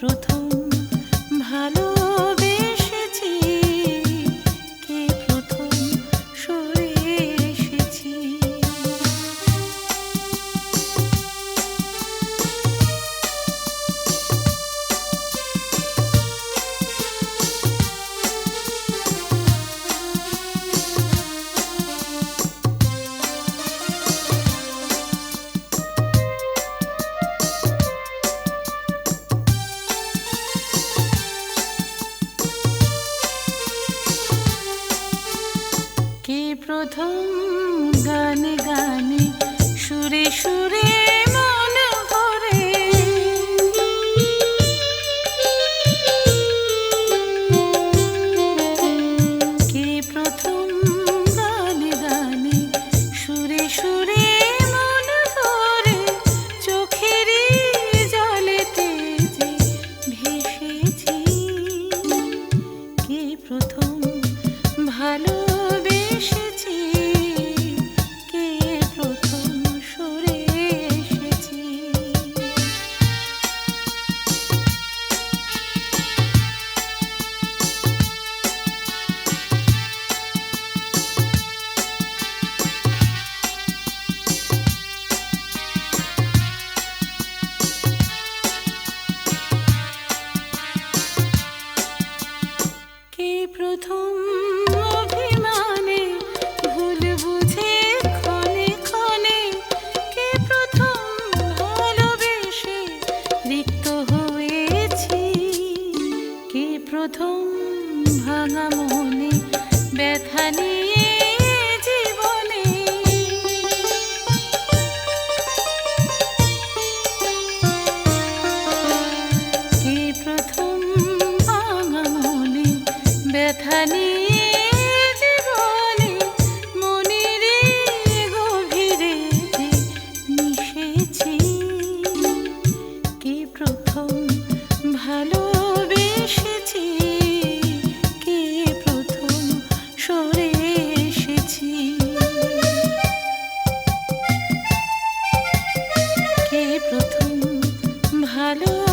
প্রথম ভালোবেসেছি প্রথম গানে গানে সুরে সুরে মন প্রথম সুরে সুরে মন যে ভেসেছি। কে প্রথম ভালোবেসেছি প্রথম অভিমানে, ভুল বুঝে ক্ষণে ক্ষণে কে প্রথম ভালোবেসে রিক্ত হয়েছি? কে প্রথম ভাঙা মনে ব্যথা নিয়ে জীবনে মনের মিশেছি। প্রথম প্রথম সরে এসেছি? কে প্রথম ভালোবেসেছি